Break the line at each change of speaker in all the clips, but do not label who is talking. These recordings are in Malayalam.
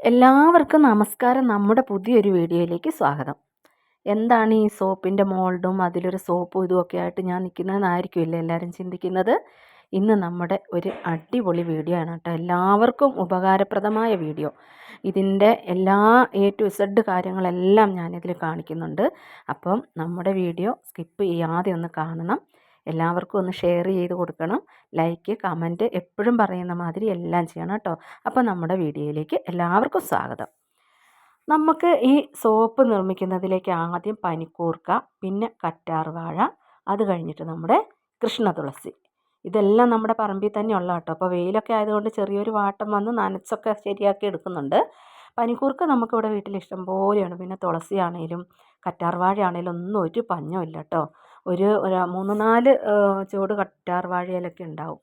എല്ലാവർക്കും നമസ്കാരം. നമ്മുടെ പുതിയൊരു വീഡിയോയിലേക്ക് സ്വാഗതം. എന്താണ് ഈ സോപ്പിന്റെ മോൾഡും അതിലൊരു സോപ്പും ഇതുമൊക്കെ ആയിട്ട് ഞാൻ നിൽക്കുന്നതെന്നായിരിക്കുമല്ലേ എല്ലാവരും ചിന്തിക്കുന്നത്? ഇന്ന് നമ്മുടെ ഒരു അടിപൊളി വീഡിയോ ആണ് കേട്ടോ. എല്ലാവർക്കും ഉപകാരപ്രദമായ വീഡിയോ. ഇതിന്റെ എല്ലാ എ ടു സെഡ് കാര്യങ്ങളെല്ലാം ഞാനിതിൽ കാണിക്കുന്നുണ്ട്. അപ്പം നമ്മുടെ വീഡിയോ സ്കിപ്പ് ചെയ്യാതെ ഒന്ന് കാണണം. എല്ലാവർക്കും ഒന്ന് ഷെയർ ചെയ്ത് കൊടുക്കണം. ലൈക്ക് കമന്റ് എപ്പോഴും പറയുന്ന മാതിരി എല്ലാം ചെയ്യണം കേട്ടോ. അപ്പോൾ നമ്മുടെ വീഡിയോയിലേക്ക് എല്ലാവർക്കും സ്വാഗതം. നമുക്ക് ഈ സോപ്പ് നിർമ്മിക്കുന്നതിലേക്ക് ആദ്യം പനിക്കൂർക്ക പിന്നെ കറ്റാർവാഴ അത് കഴിഞ്ഞിട്ട് നമ്മുടെ കൃഷ്ണ തുളസി. ഇതെല്ലാം നമ്മുടെ പറമ്പിൽ തന്നെ ഉള്ള കേട്ടോ. അപ്പോൾ വെയിലൊക്കെ ആയതുകൊണ്ട് ചെറിയൊരു വാട്ടം വന്ന് നനച്ചൊക്കെ ശരിയാക്കി എടുക്കുന്നുണ്ട്. പനിക്കൂർക്ക നമുക്കിവിടെ വീട്ടിൽ ഇഷ്ടം പോലെയാണ് പിന്നെ തുളസിയാണേലും ആണെങ്കിലും കറ്റാർ വാഴ ആണെങ്കിലും ഒന്നും ഒരു പഞ്ഞമില്ല കേട്ടോ. ഒരു മൂന്ന് നാല് ചുവട് കറ്റാർ വാഴയിലൊക്കെ ഉണ്ടാവും.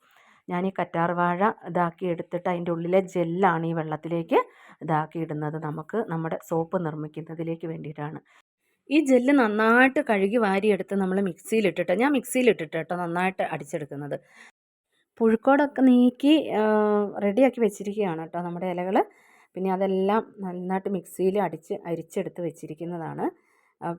ഞാൻ ഈ കറ്റാർ വാഴ ഇതാക്കി എടുത്തിട്ട് അതിന്റെ ഉള്ളിലെ ജെല്ലാണ് ഈ വെള്ളത്തിലേക്ക് ഇതാക്കി ഇടുന്നത്. നമുക്ക് നമ്മുടെ സോപ്പ് നിർമ്മിക്കുന്നതിലേക്ക് വേണ്ടിയിട്ടാണ്. ഈ ജെല്ല് നന്നായിട്ട് കഴുകി വാരിയെടുത്ത് നമ്മൾ മിക്സിയിലിട്ടിട്ട് ഞാൻ മിക്സിയിലിട്ടിട്ട് കേട്ടോ നന്നായിട്ട് അടിച്ചെടുക്കുന്നത്. പുഴുക്കോടൊക്കെ നീക്കി റെഡിയാക്കി വെച്ചിരിക്കുകയാണ് കേട്ടോ നമ്മുടെ ഇലകൾ പിന്നെ അതെല്ലാം നന്നായിട്ട് മിക്സിയിൽ അടിച്ച് അരിച്ചെടുത്ത് വെച്ചിരിക്കുന്നതാണ്.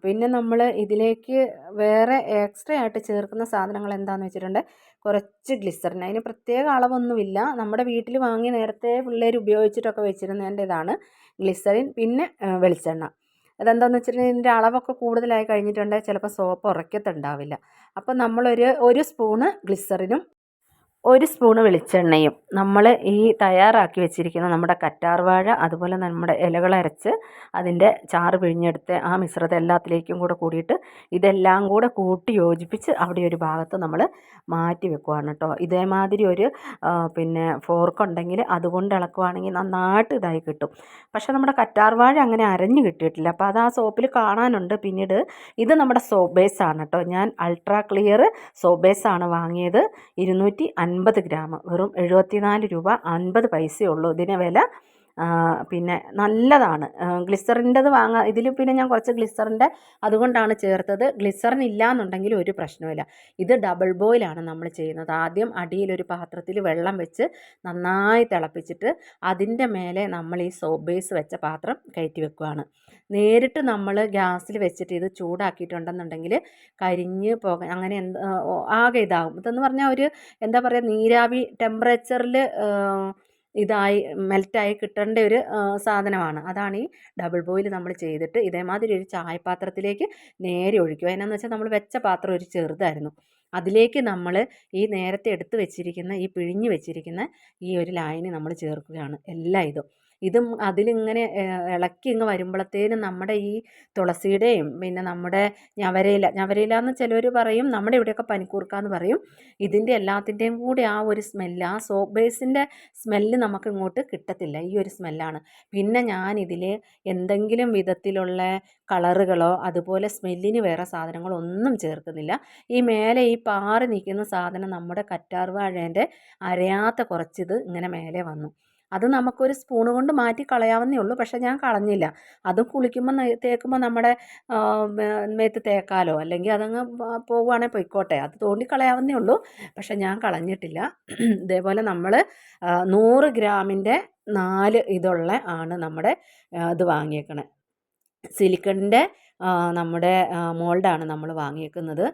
പിന്നെ നമ്മൾ ഇതിലേക്ക് വേറെ എക്സ്ട്രാ ആയിട്ട് ചേർക്കുന്ന സാധനങ്ങൾ എന്താണെന്ന് വെച്ചിട്ടുണ്ടെങ്കിൽ കുറച്ച് ഗ്ലിസറിൻ അതിന് പ്രത്യേക അളവൊന്നുമില്ല. നമ്മുടെ വീട്ടിൽ വാങ്ങി നേരത്തെ പിള്ളേർ ഉപയോഗിച്ചിട്ടൊക്കെ വെച്ചിരുന്നതിന്റെ ഇതാണ് ഗ്ലിസറിൻ പിന്നെ വെളിച്ചെണ്ണ. അതെന്താണെന്ന് വെച്ചിട്ടുണ്ടെങ്കിൽ ഇതിന്റെ അളവൊക്കെ കൂടുതലായി കഴിഞ്ഞിട്ടുണ്ടെങ്കിൽ ചിലപ്പോൾ സോപ്പ് ഉറക്കത്തുണ്ടാവില്ല. അപ്പോൾ നമ്മളൊരു ഒരു സ്പൂണ് ഗ്ലിസറിനും ഒരു സ്പൂണ് വെളിച്ചെണ്ണയും നമ്മൾ ഈ തയ്യാറാക്കി വെച്ചിരിക്കുന്ന നമ്മുടെ കറ്റാർവാഴ അതുപോലെ നമ്മുടെ ഇലകളരച്ച് അതിന്റെ ചാറ് പിഴിഞ്ഞെടുത്ത് ആ മിശ്രിതം എല്ലാത്തിലേക്കും കൂടെ കൂടിയിട്ട് ഇതെല്ലാം കൂടെ കൂട്ടി യോജിപ്പിച്ച് അവിടെ ഒരു ഭാഗത്ത് നമ്മൾ മാറ്റി വെക്കുവാണ് കേട്ടോ. ഇതേമാതിരി ഒരു പിന്നെ ഫോർക്ക് ഉണ്ടെങ്കിൽ അതുകൊണ്ട് ഇളക്കുവാണെങ്കിൽ നന്നായിട്ട് ഇതായി കിട്ടും. പക്ഷേ നമ്മുടെ കറ്റാർവാഴ അങ്ങനെ അരഞ്ഞ് കിട്ടിയിട്ടില്ല. അപ്പോൾ അത് ആ സോപ്പിൽ കാണാനുണ്ട്. പിന്നീട് ഇത് നമ്മുടെ സോപ്പ് ബേസ് ആണ് കേട്ടോ. ഞാൻ അൾട്രാ ക്ലിയർ സോപ്പ് ബേസ് ആണ് വാങ്ങിയത്. ഇരുന്നൂറ്റി അൻപത് ഗ്രാം. വെറും എഴുപത്തിനാല് രൂപ അൻപത് പൈസയുള്ളൂ ഇതിന് വില പിന്നെ നല്ലതാണ്. ഗ്ലിസറിന്റെത് വാങ്ങാൻ ഇതിൽ പിന്നെ ഞാൻ കുറച്ച് ഗ്ലിസറിന്റെ അതുകൊണ്ടാണ് ചേർത്തത്. ഗ്ലിസറിൻ ഇല്ല എന്നുണ്ടെങ്കിൽ ഒരു പ്രശ്നമില്ല ഇത് ഡബിൾ ബോയിലാണ് നമ്മൾ ചെയ്യുന്നത്. ആദ്യം അടിയിലൊരു പാത്രത്തിൽ വെള്ളം വെച്ച് നന്നായി തിളപ്പിച്ചിട്ട് അതിന്റെ മേലെ നമ്മൾ ഈ സോപ്പ് ബേസ് വെച്ച പാത്രം കയറ്റി വെക്കുകയാണ് നേരിട്ട് നമ്മൾ ഗ്യാസിൽ വെച്ചിട്ട് ഇത് ചൂടാക്കിയിട്ടുണ്ടെന്നുണ്ടെങ്കിൽ കരിഞ്ഞ് പോക അങ്ങനെ എന്ത് ആകെ ഇതാകും. ഇതെന്ന് പറഞ്ഞാൽ ഒരു എന്താ പറയുക നീരാവി ടെമ്പറേച്ചറിൽ ഇതായി മെൽറ്റായി കിട്ടേണ്ട ഒരു സാധനമാണ്. അതാണ് ഈ ഡബിൾ ബോയിൽ നമ്മൾ ചെയ്തിട്ട് ഇതേമാതിരി ഒരു ചായപാത്രത്തിലേക്ക് നേരെ ഒഴിക്കുക. എന്നാന്ന് വെച്ചാൽ നമ്മൾ വെച്ച പാത്രം ഒരു ചെറുതായിരുന്നു. അതിലേക്ക് നമ്മൾ ഈ നേരത്തെ എടുത്ത് വെച്ചിരിക്കുന്ന ഈ പിഴിഞ്ഞ് വെച്ചിരിക്കുന്ന ഈ ഒരു ലായനി നമ്മൾ ചേർക്കുകയാണ്. എല്ലാ ഇതും. ഇതും അതിലിങ്ങനെ ഇളക്കി ഇങ്ങ് വരുമ്പോഴത്തേനും നമ്മുടെ ഈ തുളസിയുടെയും പിന്നെ നമ്മുടെ ഞവരയില ഞവരയില എന്ന് ചിലർ പറയും നമ്മുടെ ഇവിടെയൊക്കെ പനിക്കൂർക്ക എന്ന് പറയും. ഇതിന്റെ എല്ലാത്തിന്റെയും കൂടി ആ ഒരു സ്മെല്ല് ആ സോപ്പ് ബേസിന്റെ സ്മെല്ല് നമുക്ക് ഇങ്ങോട്ട് കിട്ടത്തില്ല. ഈ ഒരു സ്മെല്ലാണ്. പിന്നെ ഞാൻ ഇതിൽ എന്തെങ്കിലും വിധത്തിലുള്ള കളറുകളോ അതുപോലെ സ്മെല്ലിന് വേറെ സാധനങ്ങളോ ഒന്നും ചേർക്കുന്നില്ല. ഈ മേലെ ഈ പാറി നിൽക്കുന്ന സാധനം നമ്മുടെ കറ്റാർവാഴേന്റെ അരയാത്ത കുറച്ചിത് ഇങ്ങനെ മേലെ വന്നു. അത് നമുക്കൊരു സ്പൂൺ കൊണ്ട് മാറ്റി കളയാവുന്നേ ഉള്ളൂ. പക്ഷേ ഞാൻ കളഞ്ഞില്ല. അത് കുളിക്കുമ്പോൾ തേക്കുമ്പോൾ നമ്മുടെ മേത്ത് തേക്കാലോ അല്ലെങ്കിൽ അതങ്ങ് പോവുകയാണെങ്കിൽ പൊയ്ക്കോട്ടെ. അത് തോണ്ടി കളയാവുന്നേ ഉള്ളൂ. പക്ഷേ ഞാൻ കളഞ്ഞിട്ടില്ല. ഇതേപോലെ നമ്മൾ നൂറ് ഗ്രാമിന്റെ നാല് ഇതുള്ള ആണ് നമ്മുടെ ഇത് വാങ്ങിയേക്കണേ. സിലിക്കണിന്റെ നമ്മുടെ മോൾഡാണ് നമ്മൾ വാങ്ങിയേക്കുന്നത്.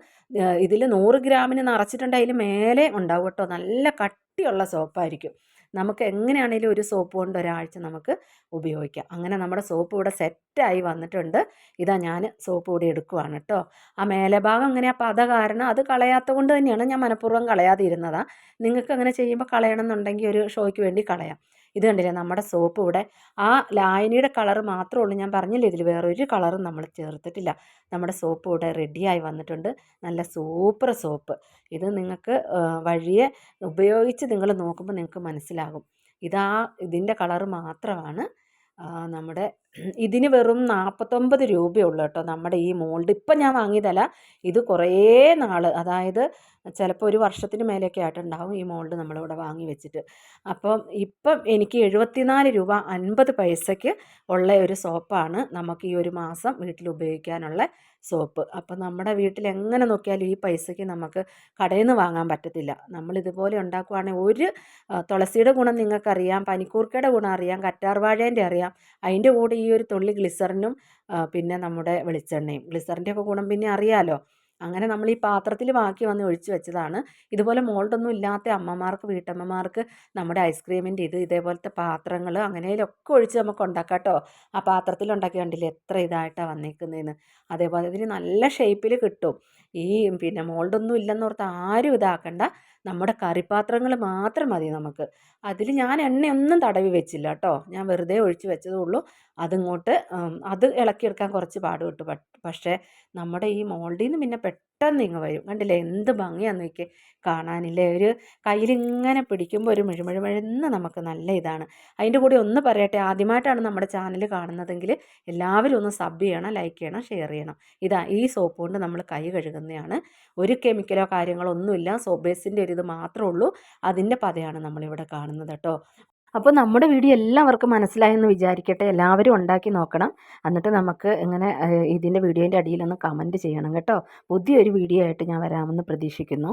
ഇതിൽ നൂറ് ഗ്രാമിന് നിറച്ചിട്ടുണ്ടെങ്കിൽ മേലെ ഉണ്ടാവും കേട്ടോ. നല്ല കട്ടിയുള്ള സോപ്പായിരിക്കും. നമുക്ക് എങ്ങനെയാണെങ്കിലും ഒരു സോപ്പ് കൊണ്ട് ഒരാഴ്ച നമുക്ക് ഉപയോഗിക്കാം. അങ്ങനെ നമ്മുടെ സോപ്പ് ഇവിടെ സെറ്റായി വന്നിട്ടുണ്ട്. ഇതാ ഞാൻ സോപ്പ് കൂടി എടുക്കുവാണ് കേട്ടോ. ആ മേലഭാഗം അങ്ങനെ ആ പത കാരണം അത് കളയാത്ത കൊണ്ട് തന്നെയാണ് ഞാൻ മനഃപൂർവം കളയാതിരുന്നതാണ് നിങ്ങൾക്ക് അങ്ങനെ ചെയ്യുമ്പോൾ കളയണം എന്നുണ്ടെങ്കിൽ ഒരു ഷോയ്ക്ക് വേണ്ടി കളയാം. ഇത് കണ്ടില്ലേ? നമ്മുടെ സോപ്പ് ഇവിടെ ആ ലായനിയുടെ കളർ മാത്രമേ ഉള്ളൂ. ഞാൻ പറഞ്ഞില്ലേ ഇതിൽ വേറൊരു കളറും നമ്മൾ ചേർത്തിട്ടില്ല. നമ്മുടെ സോപ്പ് ഇവിടെ റെഡിയായി വന്നിട്ടുണ്ട്. നല്ല സൂപ്പർ സോപ്പ് ഇത് നിങ്ങൾക്ക് വഴിയെ ഉപയോഗിച്ച് നിങ്ങൾ നോക്കുമ്പോൾ നിങ്ങൾക്ക് മനസ്സിലാകും. ഇതാ ഇതിന്റെ കളർ മാത്രമാണ് നമ്മുടെ ഇതിന് വെറും നാൽപ്പത്തൊമ്പത് രൂപയുള്ളൂ കേട്ടോ നമ്മുടെ ഈ മോൾഡ്. ഇപ്പം ഞാൻ വാങ്ങിയതല്ല ഇത് കുറേ നാൾ അതായത് ചിലപ്പോൾ ഒരു വർഷത്തിന് മേലെയൊക്കെ ആയിട്ടുണ്ടാവും ഈ മോൾഡ് നമ്മളിവിടെ വാങ്ങി വെച്ചിട്ട്. അപ്പം ഇപ്പം എനിക്ക് എഴുപത്തിനാല് രൂപ അൻപത് പൈസയ്ക്ക് ഉള്ള ഒരു സോപ്പാണ് നമുക്ക് ഈ ഒരു മാസം വീട്ടിൽ ഉപയോഗിക്കാനുള്ള സോപ്പ്. അപ്പം നമ്മുടെ വീട്ടിൽ എങ്ങനെ നോക്കിയാലും ഈ പൈസയ്ക്ക് നമുക്ക് കടയിൽ നിന്ന് വാങ്ങാൻ പറ്റത്തില്ല. നമ്മൾ ഇതുപോലെ ഉണ്ടാക്കുവാണെങ്കിൽ ഒരു തുളസിയുടെ ഗുണം നിങ്ങൾക്കറിയാം പനിക്കൂർക്കയുടെ ഗുണം അറിയാം കറ്റാർവാഴേന്റെ അറിയാം. അതിന്റെ കൂടെ ഈ ഒരു തുള്ളി ഗ്ലിസറിനും പിന്നെ നമ്മുടെ വെളിച്ചെണ്ണയും. ഗ്ലിസറിന്റെ ഒക്കെ ഗുണം പിന്നെ അറിയാലോ? അങ്ങനെ നമ്മൾ ഈ പാത്രത്തിൽ ബാക്കി വന്ന് ഒഴിച്ച് വെച്ചതാണ്. ഇതുപോലെ മോൾഡൊന്നും ഇല്ലാത്ത അമ്മമാർക്ക് വീട്ടമ്മമാർക്ക് നമ്മുടെ ഐസ്ക്രീമിന്റെ ഇത് ഇതേപോലത്തെ പാത്രങ്ങൾ അങ്ങനെയൊക്കെ ഒഴിച്ച് നമുക്ക് ഉണ്ടാക്കാം കേട്ടോ ആ പാത്രത്തിൽ ഉണ്ടാക്കി കണ്ടില്ലേ എത്ര ഇതായിട്ടാണ് വന്നേക്കുന്നതെന്ന് അതേപോലെ ഇതിന് നല്ല ഷേപ്പിൽ കിട്ടും. ഈ പിന്നെ മോൾഡൊന്നും ഇല്ലെന്നോർത്ത് ആരും ഇതാക്കണ്ട. നമ്മുടെ കറിപ്പാത്രങ്ങൾ മാത്രം മതി നമുക്ക്. അതിൽ ഞാൻ എണ്ണയൊന്നും തടവി വെച്ചില്ല കേട്ടോ ഞാൻ വെറുതെ ഒഴിച്ച് വെച്ചതേ ഉള്ളൂ അതിങ്ങോട്ട് അത് ഇളക്കിയെടുക്കാൻ കുറച്ച് പാടുപെട്ടു. പക്ഷേ നമ്മുടെ ഈ മോൾഡിൽ നിന്ന് പിന്നെ പെട്ടെന്ന് ഇങ്ങ് വരും. കണ്ടില്ലേ? എന്ത് ഭംഗിയാന്ന് നോക്കി കാണാനില്ലേ? ഒരു കയ്യിലിങ്ങനെ പിടിക്കുമ്പോൾ ഒരു മിഴുമിഴുമിഴുന്ന് നമുക്ക് നല്ല ഇതാണ്. അതിന്റെ കൂടെ ഒന്ന് പറയട്ടെ. ആദ്യമായിട്ടാണ് നമ്മുടെ ചാനൽ കാണുന്നതെങ്കിൽ എല്ലാവരും ഒന്ന് സബ് ചെയ്യണം ലൈക്ക് ചെയ്യണം ഷെയർ ചെയ്യണം. ഇതാ ഈ സോപ്പ് കൊണ്ട് നമ്മൾ കൈ കഴുകുന്നതാണ്. ഒരു കെമിക്കലോ കാര്യങ്ങളോ ഒന്നുമില്ല. സോപ്പ് ബേസിന്റെ ഒരു ഇത് മാത്രമേ ഉള്ളൂ. അതിന്റെ പതയാണ് നമ്മളിവിടെ കാണുന്നത് കേട്ടോ. അപ്പോൾ നമ്മുടെ വീഡിയോ എല്ലാവർക്കും മനസ്സിലായെന്ന് വിചാരിക്കട്ടെ. എല്ലാവരും ഉണ്ടാക്കി നോക്കണം. എന്നിട്ട് നമുക്ക് ഇങ്ങനെ ഇതിന്റെ വീഡിയോന്റെ അടിയിലൊന്ന് കമന്റ് ചെയ്യണം കേട്ടോ. പുതിയൊരു വീഡിയോ ആയിട്ട് ഞാൻ വരാമെന്ന് പ്രതീക്ഷിക്കുന്നു.